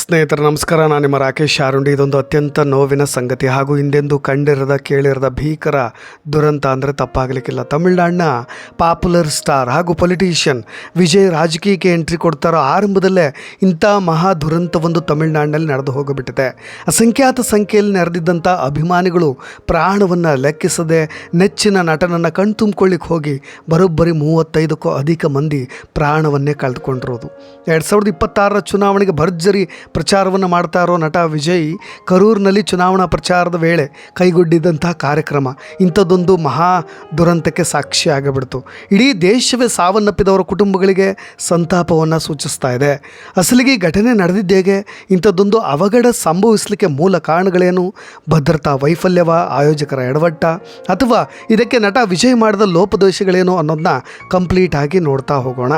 ಸ್ನೇಹಿತರೆ, ನಮಸ್ಕಾರ. ನಾನು ನಿಮ್ಮ ರಾಕೇಶ್ ಶಾರುಂಡಿ. ಇದೊಂದು ಅತ್ಯಂತ ನೋವಿನ ಸಂಗತಿ ಹಾಗೂ ಹಿಂದೆಂದೂ ಕಂಡಿರದ ಕೇಳಿರದ ಭೀಕರ ದುರಂತ ಅಂದರೆ ತಪ್ಪಾಗಲಿಕ್ಕಿಲ್ಲ. ತಮಿಳ್ನಾಡಿನ ಪಾಪ್ಯುಲರ್ ಸ್ಟಾರ್ ಹಾಗೂ ಪೊಲಿಟೀಷಿಯನ್ ವಿಜಯ್ ರಾಜಕೀಯಕ್ಕೆ ಎಂಟ್ರಿ ಕೊಡ್ತಾರೋ ಆರಂಭದಲ್ಲೇ ಇಂಥ ಮಹಾ ದುರಂತವೊಂದು ತಮಿಳುನಾಡಿನಲ್ಲಿ ನಡೆದು ಹೋಗಿಬಿಟ್ಟಿದೆ. ಅಸಂಖ್ಯಾತ ಸಂಖ್ಯೆಯಲ್ಲಿ ನೆರೆದಿದ್ದಂಥ ಅಭಿಮಾನಿಗಳು ಪ್ರಾಣವನ್ನು ಲೆಕ್ಕಿಸದೆ ನೆಚ್ಚಿನ ನಟನನ್ನು ಕಣ್ತುಂಬ್ಕೊಳ್ಳಿಕ್ಕೆ ಹೋಗಿ ಬರೋಬ್ಬರಿ ಮೂವತ್ತೈದಕ್ಕೂ ಅಧಿಕ ಮಂದಿ ಪ್ರಾಣವನ್ನೇ ಕಳೆದುಕೊಂಡಿರೋದು. ಎರಡು ಸಾವಿರದ ಇಪ್ಪತ್ತಾರರ ಚುನಾವಣೆಗೆ ಭರ್ಜರಿ ಪ್ರಚಾರವನ್ನು ಮಾಡ್ತಾ ಇರೋ ನಟ ವಿಜಯ್ ಕರೂರಿನಲ್ಲಿ ಚುನಾವಣಾ ಪ್ರಚಾರದ ವೇಳೆ ಕೈಗೊಂಡಿದ್ದಂತಹ ಕಾರ್ಯಕ್ರಮ. ಇಂಥದ್ದೊಂದು ಮಹಾ ದುರಂತಕ್ಕೆ ಸಾಕ್ಷಿ ಆಗಿಬಿಡ್ತು. ಇಡೀ ದೇಶವೇ ಸಾವನ್ನಪ್ಪಿದವರ ಕುಟುಂಬಗಳಿಗೆ ಸಂತಾಪವನ್ನು ಸೂಚಿಸ್ತಾ ಇದೆ. ಅಸಲಿಗೆ ಘಟನೆ ನಡೆದಿದ್ದೇಗೆ ಇಂಥದ್ದೊಂದು ಅವಘಡ ಸಂಭವಿಸಲಿಕ್ಕೆ ಮೂಲ ಕಾರಣಗಳೇನು? ಭದ್ರತಾ ವೈಫಲ್ಯವ? ಆಯೋಜಕರ ಎಡವಟ್ಟ? ಅಥವಾ ಇದಕ್ಕೆ ನಟ ವಿಜಯ್ ಮಾಡಿದ ಲೋಪದೋಷಗಳೇನು ಅನ್ನೋದನ್ನ ಕಂಪ್ಲೀಟ್ ಆಗಿ ನೋಡ್ತಾ ಹೋಗೋಣ.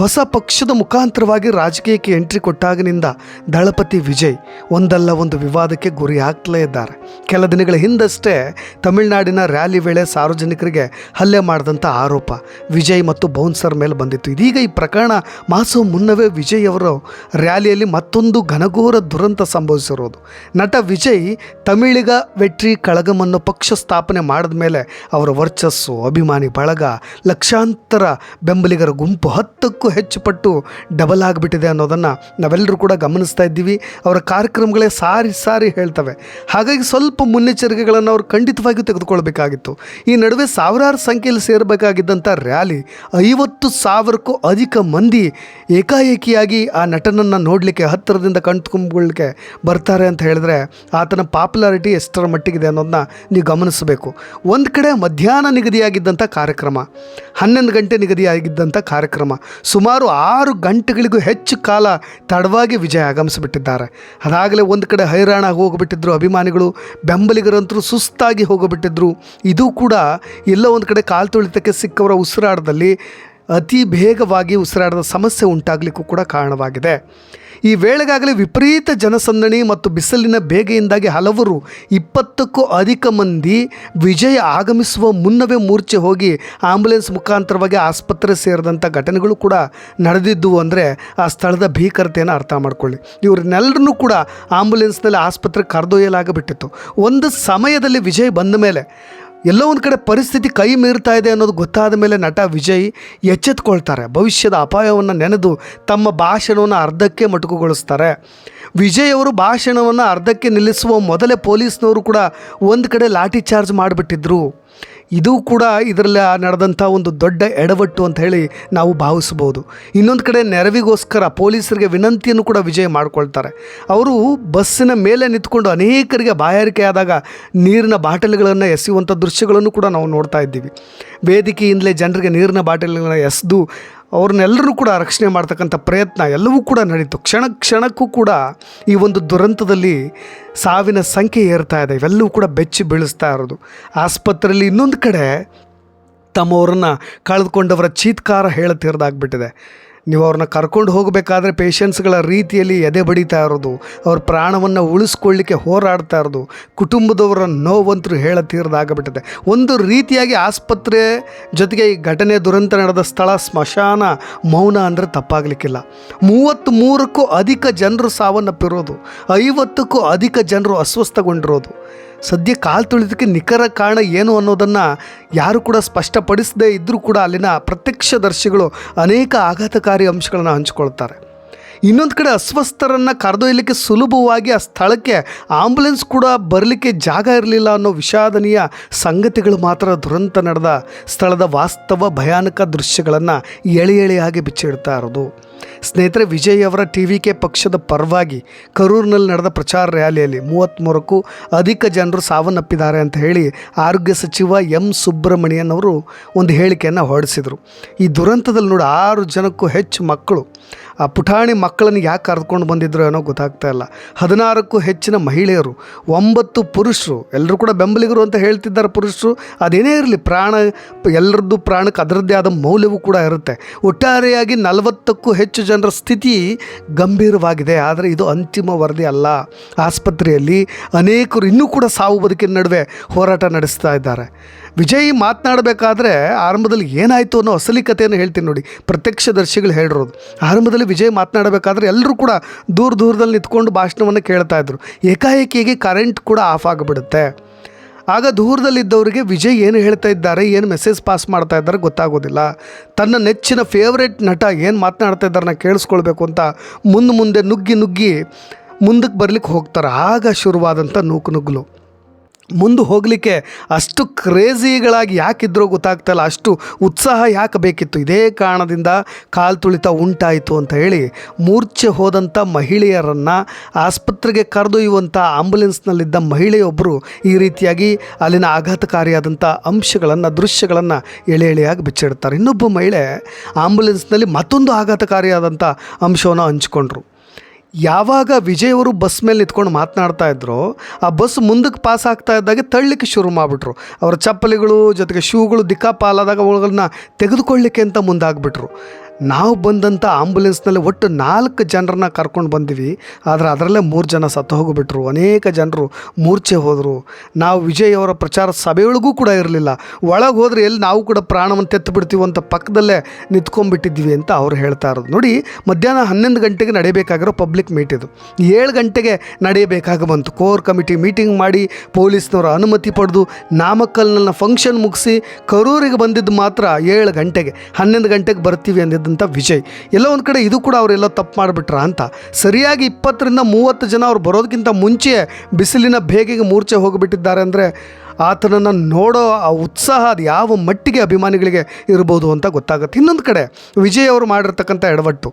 ಹೊಸ ಪಕ್ಷದ ಮುಖಾಂತರವಾಗಿ ರಾಜಕೀಯಕ್ಕೆ ಎಂಟ್ರಿ ಕೊಟ್ಟಾಗಿನಿಂದ ದಳಪತಿ ವಿಜಯ್ ಒಂದಲ್ಲ ಒಂದು ವಿವಾದಕ್ಕೆ ಗುರಿ ಆಗ್ತಲೇ ಇದ್ದಾರೆ. ಕೆಲ ದಿನಗಳ ಹಿಂದಷ್ಟೇ ತಮಿಳುನಾಡಿನ ರ್ಯಾಲಿ ವೇಳೆ ಸಾರ್ವಜನಿಕರಿಗೆ ಹಲ್ಲೆ ಮಾಡಿದಂಥ ಆರೋಪ ವಿಜಯ್ ಮತ್ತು ಬೌನ್ಸರ್ ಮೇಲೆ ಬಂದಿತ್ತು. ಇದೀಗ ಈ ಪ್ರಕರಣ ಮಾಸೋ ಮುನ್ನವೇ ವಿಜಯ್ ಅವರು ರ್ಯಾಲಿಯಲ್ಲಿ ಮತ್ತೊಂದು ಘನಘೋರ ದುರಂತ ಸಂಭವಿಸಿರೋದು. ನಟ ವಿಜಯ್ ತಮಿಳಿಗ ವೆಟ್ರಿ ಕಳಗಮನ್ನು ಪಕ್ಷ ಸ್ಥಾಪನೆ ಮಾಡಿದ ಮೇಲೆ ಅವರ ವರ್ಚಸ್ಸು, ಅಭಿಮಾನಿ ಬಳಗ, ಲಕ್ಷಾಂತರ ಬೆಂಬಲಿಗರ ಗುಂಪು ಹತ್ತಕ್ಕೂ ಹೆಚ್ಚು ಪಟ್ಟು ಡಬಲ್ ಆಗಿಬಿಟ್ಟಿದೆ ಅನ್ನೋದನ್ನು ನಾವೆಲ್ಲರೂ ಕೂಡ ಗಮನಿಸ್ತಾ ಇದ್ದೀವಿ. ಅವರ ಕಾರ್ಯಕ್ರಮಗಳೇ ಸಾರಿ ಸಾರಿ ಹೇಳ್ತವೆ. ಹಾಗಾಗಿ ಸ್ವಲ್ಪ ಮುನ್ನೆಚ್ಚರಿಕೆಗಳನ್ನು ಅವರು ಖಂಡಿತವಾಗಿಯೂ ತೆಗೆದುಕೊಳ್ಬೇಕಾಗಿತ್ತು. ಈ ನಡುವೆ ಸಾವಿರಾರು ಸಂಖ್ಯೆಯಲ್ಲಿ ಸೇರಬೇಕಾಗಿದ್ದಂಥ ರ್ಯಾಲಿ ಐವತ್ತು ಸಾವಿರಕ್ಕೂ ಅಧಿಕ ಮಂದಿ ಏಕಾಏಕಿಯಾಗಿ ಆ ನಟನನ್ನು ನೋಡಲಿಕ್ಕೆ ಹತ್ತಿರದಿಂದ ಕಣ್ತುಂಬಿಕೊಳ್ಳಿಕ್ಕೆ ಬರ್ತಾರೆ ಅಂತ ಹೇಳಿದ್ರೆ ಆತನ ಪಾಪ್ಯುಲಾರಿಟಿ ಎಷ್ಟರ ಮಟ್ಟಿಗಿದೆ ಅನ್ನೋದನ್ನ ನೀವು ಗಮನಿಸಬೇಕು. ಒಂದು ಕಡೆ ಮಧ್ಯಾಹ್ನ ನಿಗದಿಯಾಗಿದ್ದಂಥ ಕಾರ್ಯಕ್ರಮ, ಹನ್ನೊಂದು ಗಂಟೆ ನಿಗದಿಯಾಗಿದ್ದಂಥ ಕಾರ್ಯಕ್ರಮ ಸುಮಾರು ಆರು ಗಂಟೆಗಳಿಗೂ ಹೆಚ್ಚು ಕಾಲ ತಡವಾಗಿ ವಿಜಯ ಆಗಮಿಸಿಬಿಟ್ಟಿದ್ದಾರೆ. ಅದಾಗಲೇ ಒಂದು ಕಡೆ ಹೈರಾಣ ಹೋಗಿಬಿಟ್ಟಿದ್ರು ಅಭಿಮಾನಿಗಳು ಬೆಂಬಲಿಗರಂತರೂ ಸುಸ್ತಾಗಿ ಹೋಗಿಬಿಟ್ಟಿದ್ರು. ಇದು ಕೂಡ ಎಲ್ಲ ಒಂದು ಕಡೆ ಕಾಲು ತುಳಿತಕ್ಕೆ ಸಿಕ್ಕವರ ಉಸಿರಾಟದಲ್ಲಿ ಅತಿ ಬೇಗವಾಗಿ ಉಸಿರಾಟದ ಸಮಸ್ಯೆ ಉಂಟಾಗಲಿಕ್ಕೂ ಕೂಡ ಕಾರಣವಾಗಿದೆ. ಈ ವೇಳೆಗಾಗಲೇ ವಿಪರೀತ ಜನಸಂದಣಿ ಮತ್ತು ಬಿಸಿಲಿನ ಬೇಗೆಯಿಂದಾಗಿ ಹಲವರು ಇಪ್ಪತ್ತಕ್ಕೂ ಅಧಿಕ ಮಂದಿ ವಿಜಯ ಆಗಮಿಸುವ ಮುನ್ನವೇ ಮೂರ್ಛೆ ಹೋಗಿ ಆಂಬುಲೆನ್ಸ್ ಮುಖಾಂತರವಾಗಿ ಆಸ್ಪತ್ರೆ ಸೇರಿದಂಥ ಘಟನೆಗಳು ಕೂಡ ನಡೆದಿದ್ದವು ಅಂದರೆ ಆ ಸ್ಥಳದ ಭೀಕರತೆಯನ್ನು ಅರ್ಥ ಮಾಡಿಕೊಳ್ಳಿ. ಇವರನ್ನೆಲ್ಲರನ್ನೂ ಕೂಡ ಆಂಬುಲೆನ್ಸ್ನಲ್ಲಿ ಆಸ್ಪತ್ರೆಗೆ ಕರೆದೊಯ್ಯಲಾಗಬಿಟ್ಟಿತ್ತು. ಒಂದು ಸಮಯದಲ್ಲಿ ವಿಜಯ್ ಬಂದ ಮೇಲೆ ಎಲ್ಲೋ ಒಂದು ಕಡೆ ಪರಿಸ್ಥಿತಿ ಕೈ ಮೀರ್ತಾ ಇದೆ ಅನ್ನೋದು ಗೊತ್ತಾದ ಮೇಲೆ ನಟ ವಿಜಯ್ ಎಚ್ಚೆತ್ಕೊಳ್ತಾರೆ. ಭವಿಷ್ಯದ ಅಪಾಯವನ್ನು ನೆನೆದು ತಮ್ಮ ಭಾಷಣವನ್ನು ಅರ್ಧಕ್ಕೆ ಮೊಟಕುಗೊಳಿಸ್ತಾರೆ. ವಿಜಯ್ ಅವರು ಭಾಷಣವನ್ನು ಅರ್ಧಕ್ಕೆ ನಿಲ್ಲಿಸುವ ಮೊದಲೇ ಪೊಲೀಸ್ನವರು ಕೂಡ ಒಂದು ಕಡೆ ಲಾಠಿ ಚಾರ್ಜ್ ಮಾಡಿಬಿಟ್ಟಿದ್ರು. ಇದು ಕೂಡ ಇದರಲ್ಲಿ ನಡೆದಂಥ ಒಂದು ದೊಡ್ಡ ಎಡವಟ್ಟು ಅಂತ ಹೇಳಿ ನಾವು ಭಾವಿಸ್ಬೋದು. ಇನ್ನೊಂದು ಕಡೆ ನೆರವಿಗೋಸ್ಕರ ಪೊಲೀಸರಿಗೆ ವಿನಂತಿಯನ್ನು ಕೂಡ ವಿಜಯ ಮಾಡಿಕೊಳ್ತಾರೆ. ಅವರು ಬಸ್ಸಿನ ಮೇಲೆ ನಿಂತ್ಕೊಂಡು ಅನೇಕರಿಗೆ ಬಾಯಾರಿಕೆ ಆದಾಗ ನೀರಿನ ಬಾಟಲಿಗಳನ್ನು ಎಸೆಯುವಂಥ ದೃಶ್ಯಗಳನ್ನು ಕೂಡ ನಾವು ನೋಡ್ತಾ ಇದ್ದೀವಿ. ವೇದಿಕೆಯಿಂದಲೇ ಜನರಿಗೆ ನೀರಿನ ಬಾಟಲಿಗಳನ್ನು ಎಸೆದು ಅವ್ರನ್ನೆಲ್ಲರೂ ಕೂಡ ರಕ್ಷಣೆ ಮಾಡ್ತಕ್ಕಂಥ ಪ್ರಯತ್ನ ಎಲ್ಲವೂ ಕೂಡ ನಡೀತು. ಕ್ಷಣ ಕ್ಷಣಕ್ಕೂ ಕೂಡ ಈ ಒಂದು ದುರಂತದಲ್ಲಿ ಸಾವಿನ ಸಂಖ್ಯೆ ಏರ್ತಾ ಇದೆ. ಇವೆಲ್ಲವೂ ಕೂಡ ಬೆಚ್ಚಿ ಬೀಳಿಸ್ತಾ ಇರೋದು. ಆಸ್ಪತ್ರೆಯಲ್ಲಿ ಇನ್ನೊಂದು ಕಡೆ ತಮ್ಮವರನ್ನು ಕಳೆದುಕೊಂಡವರ ಚೀತ್ಕಾರ ಹೇಳತೀರ್ದಾಗ್ಬಿಟ್ಟಿದೆ ನೀವು ಅವ್ರನ್ನ ಕರ್ಕೊಂಡು ಹೋಗಬೇಕಾದ್ರೆ ಪೇಷಂಟ್ಸ್ಗಳ ರೀತಿಯಲ್ಲಿ ಎದೆ ಬಡಿತಾ ಇರೋದು, ಅವ್ರ ಪ್ರಾಣವನ್ನು ಉಳಿಸ್ಕೊಳ್ಳಿಕ್ಕೆ ಹೋರಾಡ್ತಾ ಇರೋದು, ಕುಟುಂಬದವರ ಹೇಳ ಹೇಳತೀರ್ದಾಗಬಿಟ್ಟಿದೆ. ಒಂದು ರೀತಿಯಾಗಿ ಆಸ್ಪತ್ರೆ ಜೊತೆಗೆ ಈ ಘಟನೆ ದುರಂತ ನಡೆದ ಸ್ಥಳ ಸ್ಮಶಾನ ಮೌನ ಅಂದರೆ ತಪ್ಪಾಗಲಿಕ್ಕಿಲ್ಲ. ಮೂವತ್ತ್ಮೂರಕ್ಕೂ ಅಧಿಕ ಜನರು ಸಾವನ್ನಪ್ಪಿರೋದು, ಐವತ್ತಕ್ಕೂ ಅಧಿಕ ಜನರು ಅಸ್ವಸ್ಥಗೊಂಡಿರೋದು. ಸದ್ಯ ಕಾಲು ತುಳಿದಕ್ಕೆ ನಿಖರ ಕಾರಣ ಏನು ಅನ್ನೋದನ್ನು ಯಾರು ಕೂಡ ಸ್ಪಷ್ಟಪಡಿಸದೇ ಇದ್ದರೂ ಕೂಡ ಅಲ್ಲಿನ ಪ್ರತ್ಯಕ್ಷದರ್ಶಿಗಳು ಅನೇಕ ಆಘಾತಕಾರಿ ಅಂಶಗಳನ್ನು ಹಂಚಿಕೊಳ್ತಾರೆ. ಇನ್ನೊಂದು ಕಡೆ ಅಸ್ವಸ್ಥರನ್ನು ಕರೆದೊಯ್ಯಲಿಕ್ಕೆ ಸುಲಭವಾಗಿ ಆ ಸ್ಥಳಕ್ಕೆ ಆಂಬುಲೆನ್ಸ್ ಕೂಡ ಬರಲಿಕ್ಕೆ ಜಾಗ ಇರಲಿಲ್ಲ ಅನ್ನೋ ವಿಷಾದನೀಯ ಸಂಗತಿಗಳು ಮಾತ್ರ ದುರಂತ ನಡೆದ ಸ್ಥಳದ ವಾಸ್ತವ ಭಯಾನಕ ದೃಶ್ಯಗಳನ್ನು ಎಳೆ ಎಳೆಯಾಗಿ ಬಿಚ್ಚಿಡ್ತಾ ಇರೋದು. ಸ್ನೇಹಿತರೆ, ವಿಜಯ್ ಅವರ ಟಿ ವಿ ಕೆ ಪಕ್ಷದ ಪರವಾಗಿ ಕರೂರಿನಲ್ಲಿ ನಡೆದ ಪ್ರಚಾರ ರ್ಯಾಲಿಯಲ್ಲಿ ಮೂವತ್ತ್ಮೂರಕ್ಕೂ ಅಧಿಕ ಜನರು ಸಾವನ್ನಪ್ಪಿದ್ದಾರೆ ಅಂತ ಹೇಳಿ ಆರೋಗ್ಯ ಸಚಿವ ಎಂ ಸುಬ್ರಹ್ಮಣ್ಯನ್ ಅವರು ಒಂದು ಹೇಳಿಕೆಯನ್ನು ಹೊರಡಿಸಿದರು. ಈ ದುರಂತದಲ್ಲಿ ನೋಡಿ, ಆರು ಜನಕ್ಕೂ ಹೆಚ್ಚು ಮಕ್ಕಳು. ಆ ಪುಟಾಣಿ ಮಕ್ಕಳನ್ನು ಯಾಕೆ ಕರೆದುಕೊಂಡು ಬಂದಿದ್ರು ಏನೋ ಗೊತ್ತಾಗ್ತಾ ಇಲ್ಲ. ಹದಿನಾರಕ್ಕೂ ಹೆಚ್ಚಿನ ಮಹಿಳೆಯರು, ಒಂಬತ್ತು ಪುರುಷರು, ಎಲ್ಲರೂ ಕೂಡ ಬೆಂಬಲಿಗರು ಅಂತ ಹೇಳ್ತಿದ್ದಾರೆ ಪುರುಷರು. ಅದೇನೇ ಇರಲಿ, ಪ್ರಾಣ, ಎಲ್ಲರದ್ದು ಪ್ರಾಣಕ್ಕೆ ಅದರದ್ದೇ ಆದ ಮೌಲ್ಯವೂ ಕೂಡ ಇರುತ್ತೆ. ಒಟ್ಟಾರೆಯಾಗಿ ನಲವತ್ತಕ್ಕೂ ಹೆಚ್ಚು ಹೆಚ್ಚು ಜನರ ಸ್ಥಿತಿ ಗಂಭೀರವಾಗಿದೆ. ಆದರೆ ಇದು ಅಂತಿಮ ವರದಿ ಅಲ್ಲ. ಆಸ್ಪತ್ರೆಯಲ್ಲಿ ಅನೇಕರು ಇನ್ನೂ ಕೂಡ ಸಾವು ಬದುಕಿನ ನಡುವೆ ಹೋರಾಟ ನಡೆಸ್ತಾ ಇದ್ದಾರೆ. ವಿಜಯ್ ಮಾತನಾಡಬೇಕಾದ್ರೆ ಆರಂಭದಲ್ಲಿ ಏನಾಯಿತು ಅನ್ನೋ ಅಸಲಿ ಕಥೆಯನ್ನು ಹೇಳ್ತೀನಿ ನೋಡಿ. ಪ್ರತ್ಯಕ್ಷದರ್ಶಿಗಳು ಹೇಳಿರೋದು. ಆರಂಭದಲ್ಲಿ ವಿಜಯ್ ಮಾತನಾಡಬೇಕಾದ್ರೆ ಎಲ್ಲರೂ ಕೂಡ ದೂರ ದೂರದಲ್ಲಿ ನಿಂತ್ಕೊಂಡು ಭಾಷಣವನ್ನು ಕೇಳ್ತಾ ಇದ್ರು. ಏಕಾಏಕಿಗೆ ಕರೆಂಟ್ ಕೂಡ ಆಫ್ ಆಗಿಬಿಡುತ್ತೆ. ಆಗ ದೂರದಲ್ಲಿದ್ದವರಿಗೆ ವಿಜಯ್ ಏನು ಹೇಳ್ತಾ ಇದ್ದಾರೆ, ಏನು ಮೆಸೇಜ್ ಪಾಸ್ ಮಾಡ್ತಾ ಇದ್ದಾರೆ ಗೊತ್ತಾಗೋದಿಲ್ಲ. ತನ್ನ ನೆಚ್ಚಿನ ಫೇವ್ರೇಟ್ ನಟ ಏನು ಮಾತನಾಡ್ತಾ ಇದ್ದಾರನ್ನ ಕೇಳಿಸ್ಕೊಳ್ಬೇಕು ಅಂತ ಮುಂದೆ ಮುಂದೆ ನುಗ್ಗಿ ನುಗ್ಗಿ ಮುಂದಕ್ಕೆ ಬರ್ಲಿಕ್ಕೆ ಹೋಗ್ತಾರೆ. ಆಗ ಶುರುವಾದಂಥ ನೂಕು ನುಗ್ಗಲು. ಮುಂದೆ ಹೋಗಲಿಕ್ಕೆ ಅಷ್ಟು ಕ್ರೇಜಿಗಳಾಗಿ ಯಾಕಿದ್ರೋ ಗೊತ್ತಾಗ್ತಲ್ಲ, ಅಷ್ಟು ಉತ್ಸಾಹ ಯಾಕೆ ಬೇಕಿತ್ತು? ಇದೇ ಕಾರಣದಿಂದ ಕಾಲು ತುಳಿತ ಉಂಟಾಯಿತು ಅಂತ ಹೇಳಿ ಮೂರ್ಛೆ ಹೋದಂಥ ಮಹಿಳೆಯರನ್ನು ಆಸ್ಪತ್ರೆಗೆ ಕರೆದೊಯ್ಯುವಂಥ ಆಂಬುಲೆನ್ಸ್ನಲ್ಲಿದ್ದ ಮಹಿಳೆಯೊಬ್ಬರು ಈ ರೀತಿಯಾಗಿ ಅಲ್ಲಿನ ಆಘಾತಕಾರಿಯಾದಂಥ ಅಂಶಗಳನ್ನು, ದೃಶ್ಯಗಳನ್ನು ಎಳೆ ಎಳೆಯಾಗಿ ಬಿಚ್ಚಿಡ್ತಾರೆ. ಇನ್ನೊಬ್ಬ ಮಹಿಳೆ ಆಂಬುಲೆನ್ಸ್ನಲ್ಲಿ ಮತ್ತೊಂದು ಆಘಾತಕಾರಿಯಾದಂಥ ಅಂಶವನ್ನು ಹಂಚ್ಕೊಂಡ್ರು. ಯಾವಾಗ ವಿಜಯ್ ಅವರು ಬಸ್ ಮೇಲೆ ನಿಂತ್ಕೊಂಡು ಮಾತನಾಡ್ತಾ ಇದ್ರು, ಆ ಬಸ್ ಮುಂದಕ್ಕೆ ಪಾಸ್ ಆಗ್ತಾ ಇದ್ದಾಗೆ ತಳ್ಳಲಿಕ್ಕೆ ಶುರು ಮಾಡಿಬಿಟ್ರು. ಅವರ ಚಪ್ಪಲಿಗಳು ಜೊತೆಗೆ ಶೂಗಳು ದಿಕ್ಕಾಪಾಲಾದಾಗ ಅವುಗಳನ್ನ ತೆಗೆದುಕೊಳ್ಳಿಕ್ಕೆ ಅಂತ ಮುಂದಾಗ್ಬಿಟ್ರು. ನಾವು ಬಂದಂಥ ಆಂಬುಲೆನ್ಸ್ನಲ್ಲಿ ಒಟ್ಟು ನಾಲ್ಕು ಜನರನ್ನ ಕರ್ಕೊಂಡು ಬಂದಿವಿ. ಆದರೆ ಅದರಲ್ಲೇ ಮೂರು ಜನ ಸತ್ತು ಹೋಗಿಬಿಟ್ರು. ಅನೇಕ ಜನರು ಮೂರ್ಛೆ ಹೋದರು. ನಾವು ವಿಜಯ್ ಅವರ ಪ್ರಚಾರ ಸಭೆಯೊಳಗೂ ಕೂಡ ಇರಲಿಲ್ಲ. ಒಳಗೆ ಹೋದರೆ ಎಲ್ಲಿ ನಾವು ಕೂಡ ಪ್ರಾಣವನ್ನು ತೆತ್ತು ಬಿಡ್ತೀವಿ ಅಂತ ಪಕ್ಕದಲ್ಲೇ ನಿಂತ್ಕೊಂಡ್ಬಿಟ್ಟಿದ್ವಿ ಅಂತ ಅವ್ರು ಹೇಳ್ತಾ ಇರೋದು. ನೋಡಿ, ಮಧ್ಯಾಹ್ನ ಹನ್ನೊಂದು ಗಂಟೆಗೆ ನಡೆಯಬೇಕಾಗಿರೋ ಪಬ್ಲಿಕ್ ಮೀಟ್ ಇದು. ಏಳು ಗಂಟೆಗೆ ನಡೆಯಬೇಕಾಗಿ ಬಂತು. ಕೋರ್ ಕಮಿಟಿ ಮೀಟಿಂಗ್ ಮಾಡಿ ಪೊಲೀಸ್ನವರ ಅನುಮತಿ ಪಡೆದು ನಾಮಕ್ಕಲ್ನ ಫಂಕ್ಷನ್ ಮುಗಿಸಿ ಕರೂರಿಗೆ ಬಂದಿದ್ದು ಮಾತ್ರ ಏಳು ಗಂಟೆಗೆ. ಹನ್ನೊಂದು ಗಂಟೆಗೆ ಬರ್ತೀವಿ ಅಂದಿದ್ದಂಥ ವಿಜಯ್, ಎಲ್ಲೋ ಒಂದು ಕಡೆ ಇದು ಕೂಡ ಅವರೆಲ್ಲ ತಪ್ಪು ಮಾಡಿಬಿಟ್ರ ಅಂತ. ಸರಿಯಾಗಿ ಇಪ್ಪತ್ತರಿಂದ ಮೂವತ್ತು ಜನ ಅವ್ರು ಬರೋದಕ್ಕಿಂತ ಮುಂಚೆ ಬಿಸಿಲಿನ ಬೇಗೆಗೆ ಮೂರ್ಛೆ ಹೋಗಿಬಿಟ್ಟಿದ್ದಾರೆ ಅಂದರೆ ಆತನನ್ನು ನೋಡೋ ಆ ಉತ್ಸಾಹ ಅದು ಯಾವ ಮಟ್ಟಿಗೆ ಅಭಿಮಾನಿಗಳಿಗೆ ಇರ್ಬೋದು ಅಂತ ಗೊತ್ತಾಗುತ್ತೆ. ಇನ್ನೊಂದು ಕಡೆ ವಿಜಯ್ ಅವರು ಮಾಡಿರ್ತಕ್ಕಂಥ ಎಡವಟ್ಟು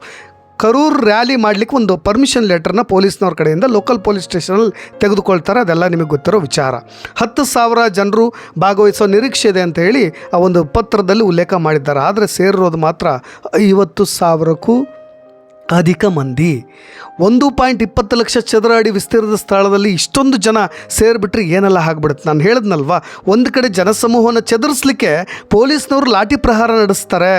ಕರೂರ್ ರ್ಯಾಲಿ ಮಾಡಲಿಕ್ಕೆ ಒಂದು ಪರ್ಮಿಷನ್ ಲೆಟರ್ನ ಪೊಲೀಸ್ನವ್ರ ಕಡೆಯಿಂದ ಲೋಕಲ್ ಪೊಲೀಸ್ ಸ್ಟೇಷನಲ್ಲಿ ತೆಗೆದುಕೊಳ್ತಾರೆ. ಅದೆಲ್ಲ ನಿಮಗೆ ಗೊತ್ತಿರೋ ವಿಚಾರ. ಹತ್ತು ಸಾವಿರ ಜನರು ಭಾಗವಹಿಸೋ ನಿರೀಕ್ಷೆ ಇದೆ ಅಂತ ಹೇಳಿ ಆ ಒಂದು ಪತ್ರದಲ್ಲಿ ಉಲ್ಲೇಖ ಮಾಡಿದ್ದಾರೆ. ಆದರೆ ಸೇರಿರೋದು ಮಾತ್ರ ಐವತ್ತು ಸಾವಿರಕ್ಕೂ ಅಧಿಕ ಮಂದಿ. ಒಂದು ಪಾಯಿಂಟ್ ಇಪ್ಪತ್ತು ಲಕ್ಷ ಚದರ ಅಡಿ ವಿಸ್ತೀರ್ಣದ ಸ್ಥಳದಲ್ಲಿ ಇಷ್ಟೊಂದು ಜನ ಸೇರಿಬಿಟ್ರೆ ಏನೆಲ್ಲ ಆಗ್ಬಿಡುತ್ತೆ? ನಾನು ಹೇಳಿದ್ನಲ್ವಾ? ಒಂದು ಕಡೆ ಜನಸಮೂಹವನ್ನು ಚದುರಿಸ್ಲಿಕ್ಕೆ ಪೊಲೀಸ್ನವರು ಲಾಠಿ ಪ್ರಹಾರ ನಡೆಸ್ತಾರೆ.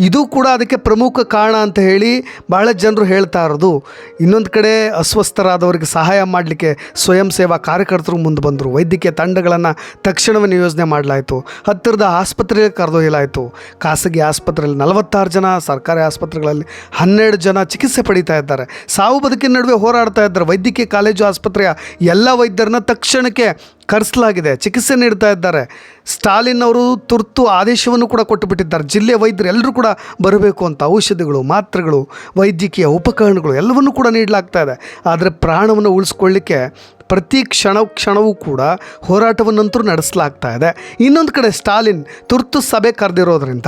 ಇದು ಕೂಡ ಅದಕ್ಕೆ ಪ್ರಮುಖ ಕಾರಣ ಅಂತ ಹೇಳಿ ಭಾಳ ಜನರು ಹೇಳ್ತಾ ಇರೋದು. ಇನ್ನೊಂದು ಕಡೆ ಅಸ್ವಸ್ಥರಾದವರಿಗೆ ಸಹಾಯ ಮಾಡಲಿಕ್ಕೆ ಸ್ವಯಂ ಸೇವಾ ಕಾರ್ಯಕರ್ತರು ಮುಂದೆ ಬಂದರು. ವೈದ್ಯಕೀಯ ತಂಡಗಳನ್ನು ತಕ್ಷಣವೇ ನಿಯೋಜನೆ ಮಾಡಲಾಯಿತು. ಹತ್ತಿರದ ಆಸ್ಪತ್ರೆಗೆ ಕರೆದೊಯ್ಯಲಾಯಿತು ಖಾಸಗಿ ಆಸ್ಪತ್ರೆಯಲ್ಲಿ ನಲವತ್ತಾರು ಜನ, ಸರ್ಕಾರಿ ಆಸ್ಪತ್ರೆಗಳಲ್ಲಿ ಹನ್ನೆರಡು ಜನ ಚಿಕಿತ್ಸೆ ಪಡೀತಾ ಇದ್ದಾರೆ. ಸಾವು ಬದುಕಿನ ನಡುವೆ ಹೋರಾಡ್ತಾ ಇದ್ದಾರೆ. ವೈದ್ಯಕೀಯ ಕಾಲೇಜು ಆಸ್ಪತ್ರೆಯ ಎಲ್ಲ ವೈದ್ಯರನ್ನ ತಕ್ಷಣಕ್ಕೆ ಕರೆಸಲಾಗಿದೆ. ಚಿಕಿತ್ಸೆ ನೀಡ್ತಾ ಇದ್ದಾರೆ. ಸ್ಟಾಲಿನ್ ಅವರು ತುರ್ತು ಆದೇಶವನ್ನು ಕೂಡ ಕೊಟ್ಟುಬಿಟ್ಟಿದ್ದಾರೆ. ಜಿಲ್ಲೆ ವೈದ್ಯರು ಎಲ್ಲರೂ ಕೂಡ ಬರಬೇಕು ಅಂತ ಔಷಧಿಗಳು, ಮಾತ್ರೆಗಳು, ವೈದ್ಯಕೀಯ ಉಪಕರಣಗಳು ಎಲ್ಲವನ್ನು ಕೂಡ ನೀಡಲಾಗ್ತಾ ಇದೆ. ಆದರೆ ಪ್ರಾಣವನ್ನು ಉಳಿಸ್ಕೊಳ್ಳಿಕ್ಕೆ ಪ್ರತಿ ಕ್ಷಣ, ಕ್ಷಣವೂ ಕೂಡ ಹೋರಾಟವನ್ನಂತೂ ನಡೆಸಲಾಗ್ತಾ ಇದೆ. ಇನ್ನೊಂದು ಕಡೆ ಸ್ಟಾಲಿನ್ ತುರ್ತು ಸಭೆ ಕರೆದಿರೋದ್ರಿಂದ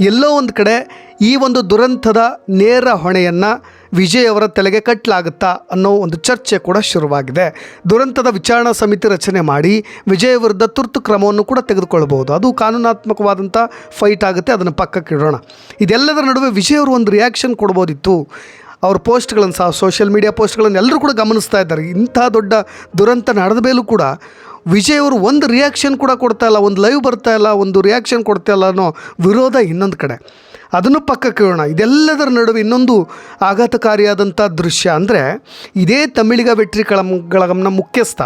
ಎಲ್ಲೋ ಒಂದು ಕಡೆ ಈ ಒಂದು ದುರಂತದ ನೇರ ಹೊಣೆಯನ್ನು ವಿಜಯ್ ಅವರ ತಲೆಗೆ ಕಟ್ಟಲಾಗುತ್ತಾ ಅನ್ನೋ ಒಂದು ಚರ್ಚೆ ಕೂಡ ಶುರುವಾಗಿದೆ. ದುರಂತದ ವಿಚಾರಣಾ ಸಮಿತಿ ರಚನೆ ಮಾಡಿ ವಿಜಯ್ ವಿರುದ್ಧ ತುರ್ತು ಕ್ರಮವನ್ನು ಕೂಡ ತೆಗೆದುಕೊಳ್ಳಬಹುದು. ಅದು ಕಾನೂನಾತ್ಮಕವಾದಂಥ ಫೈಟ್ ಆಗುತ್ತೆ, ಅದನ್ನು ಪಕ್ಕಕ್ಕೆ ಇಡೋಣ. ಇದೆಲ್ಲದರ ನಡುವೆ ವಿಜಯ್ ಅವರು ಒಂದು ರಿಯಾಕ್ಷನ್ ಕೊಡ್ಬೋದಿತ್ತು. ಅವ್ರ ಪೋಸ್ಟ್ಗಳನ್ನು ಸಹ ಸೋಷಿಯಲ್ ಮೀಡಿಯಾ ಪೋಸ್ಟ್ಗಳನ್ನು ಎಲ್ಲರೂ ಕೂಡ ಗಮನಿಸ್ತಾ ಇದ್ದಾರೆ. ಇಂಥ ದೊಡ್ಡ ದುರಂತ ನಡೆದ ಮೇಲೂ ಕೂಡ ವಿಜಯ್ ಅವರು ಒಂದು ರಿಯಾಕ್ಷನ್ ಕೂಡ ಕೊಡ್ತಾ ಇಲ್ಲ, ಒಂದು ಲೈವ್ ಬರ್ತಾ ಇಲ್ಲ, ಒಂದು ರಿಯಾಕ್ಷನ್ ಕೊಡ್ತಾ ಇಲ್ಲ ಅನ್ನೋ ವಿರೋಧ ಇನ್ನೊಂದು ಕಡೆ. ಅದನ್ನು ಪಕ್ಕಕ್ಕೆ ಇಡೋಣ ಇದೆಲ್ಲದರ ನಡುವೆ ಇನ್ನೊಂದು ಆಘಾತಕಾರಿಯಾದಂಥ ದೃಶ್ಯ ಅಂದರೆ ಇದೇ ತಮಿಳಿಗ ವೆಟ್ರಿ ಕಳಂಗಳಂನ ಮುಖ್ಯಸ್ಥ,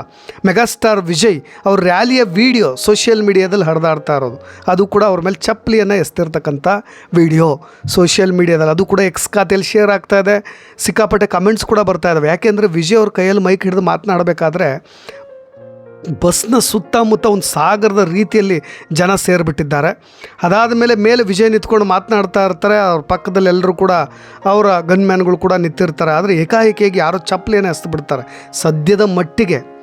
ಮೆಗಾಸ್ಟಾರ್ ವಿಜಯ್ ಅವ್ರ ರ್ಯಾಲಿಯ ವಿಡಿಯೋ ಸೋಷಿಯಲ್ ಮೀಡಿಯಾದಲ್ಲಿ ಹರಿದಾಡ್ತಾ ಇರೋದು. ಅದು ಕೂಡ ಅವ್ರ ಮೇಲೆ ಚಪ್ಪಲಿಯನ್ನು ಎಸ್ತಿರ್ತಕ್ಕಂಥ ವಿಡಿಯೋ ಸೋಷಿಯಲ್ ಮೀಡಿಯಾದಲ್ಲಿ. ಅದು ಕೂಡ ಎಕ್ಸ್ ಖಾತೆಯಲ್ಲಿ ಶೇರ್ ಆಗ್ತಾ ಇದೆ. ಸಿಕ್ಕಾಪಟ್ಟೆ ಕಮೆಂಟ್ಸ್ ಕೂಡ ಬರ್ತಾ ಇದ್ದಾವೆ ಯಾಕೆಂದರೆ ವಿಜಯ್ ಅವ್ರ ಕೈಯಲ್ಲಿ ಮೈಕ್ ಹಿಡಿದು ಮಾತನಾಡಬೇಕಾದ್ರೆ ಬಸ್ನ ಸುತ್ತಮುತ್ತ ಒಂದು ಸಾಗರದ ರೀತಿಯಲ್ಲಿ ಜನ ಸೇರಿಬಿಟ್ಟಿದ್ದಾರೆ. ಅದಾದ ಮೇಲೆ ಮೇಲೆ ವಿಜಯ್ ನಿಂತ್ಕೊಂಡು ಮಾತನಾಡ್ತಾ ಇರ್ತಾರೆ. ಅವ್ರ ಪಕ್ಕದಲ್ಲಿ ಎಲ್ಲರೂ ಕೂಡ ಅವರ ಗನ್ಮ್ಯಾನ್ಗಳು ಕೂಡ ನಿಂತಿರ್ತಾರೆ. ಆದರೆ ಏಕಾಏಕಿಯಾಗಿ ಯಾರೋ ಚಪ್ಪಲಿಯನ್ನು ಎಸ್ದು ಸದ್ಯದ ಮಟ್ಟಿಗೆ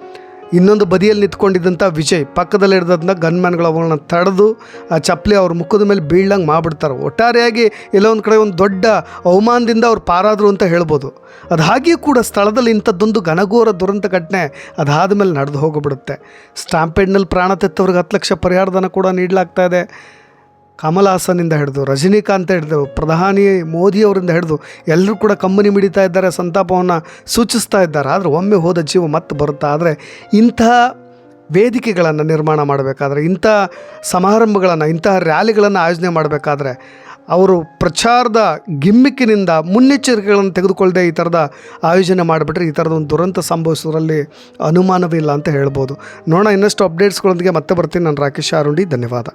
ಇನ್ನೊಂದು ಬದಿಯಲ್ಲಿ ನಿಂತ್ಕೊಂಡಿದ್ದಂಥ ವಿಜಯ್ ಪಕ್ಕದಲ್ಲಿ ಹಿಡ್ದಂಥ ಗನ್ಮ್ಯಾನ್ಗಳು ಅವುಗಳನ್ನ ತಡೆದು ಆ ಚಪ್ಪಲಿ ಅವ್ರ ಮುಖದ ಮೇಲೆ ಬೀಳ್ದಂಗೆ ಮಾಡಿಬಿಡ್ತಾರೆ. ಒಟ್ಟಾರೆಯಾಗಿ ಎಲ್ಲೋ ಒಂದು ಕಡೆ ಒಂದು ದೊಡ್ಡ ಅವಮಾನದಿಂದ ಅವ್ರು ಪಾರಾದರು ಅಂತ ಹೇಳ್ಬೋದು. ಅದು ಹಾಗೆಯೂ ಕೂಡ ಸ್ಥಳದಲ್ಲಿ ಇಂಥದ್ದೊಂದು ಘನಘೋರ ದುರಂತ ಘಟನೆ ಅದಾದ ಮೇಲೆ ನಡೆದು ಹೋಗಿಬಿಡುತ್ತೆ. ಸ್ಟಾಂಪೆಡ್ನಲ್ಲಿ ಪ್ರಾಣ ತೆತ್ತವ್ರಿಗೆ ಹತ್ತು ಲಕ್ಷ ಪರಿಹಾರಧನ ಕೂಡ ನೀಡಲಾಗ್ತಾ ಇದೆ. ಕಮಲ್ ಹಾಸನಿಂದ ಹಿಡಿದು, ರಜನಿಕಾಂತ್ ಹಿಡಿದು, ಪ್ರಧಾನಿ ಮೋದಿಯವರಿಂದ ಹಿಡಿದು ಎಲ್ಲರೂ ಕೂಡ ಕಂಬನಿ ಮಿಡಿತಾ ಇದ್ದಾರೆ, ಸಂತಾಪವನ್ನು ಸೂಚಿಸ್ತಾ ಇದ್ದಾರೆ. ಆದರೆ ಒಮ್ಮೆ ಹೋದ ಜೀವ ಮತ್ತೆ ಬರುತ್ತಾ? ಆದರೆ ಇಂಥ ವೇದಿಕೆಗಳನ್ನು ನಿರ್ಮಾಣ ಮಾಡಬೇಕಾದ್ರೆ, ಇಂಥ ಸಮಾರಂಭಗಳನ್ನು ಇಂತಹ ರ್ಯಾಲಿಗಳನ್ನು ಆಯೋಜನೆ ಮಾಡಬೇಕಾದ್ರೆ ಅವರು ಪ್ರಚಾರದ ಗಿಮ್ಮಿಕ್ಕಿನಿಂದ ಮುನ್ನೆಚ್ಚರಿಕೆಗಳನ್ನು ತೆಗೆದುಕೊಳ್ಳದೆ ಈ ಥರದ ಆಯೋಜನೆ ಮಾಡಿಬಿಟ್ರೆ ಈ ಥರದ ಒಂದು ದುರಂತ ಸಂಭವಿಸೋದ್ರಲ್ಲಿ ಅನುಮಾನವಿಲ್ಲ ಅಂತ ಹೇಳ್ಬೋದು. ನೋಡೋಣ ಇನ್ನಷ್ಟು ಅಪ್ಡೇಟ್ಸ್ಗಳೊಂದಿಗೆ ಮತ್ತೆ ಬರ್ತೀನಿ. ನಾನು ರಾಕೇಶ್ ಆರುಂಡಿ ಧನ್ಯವಾದ.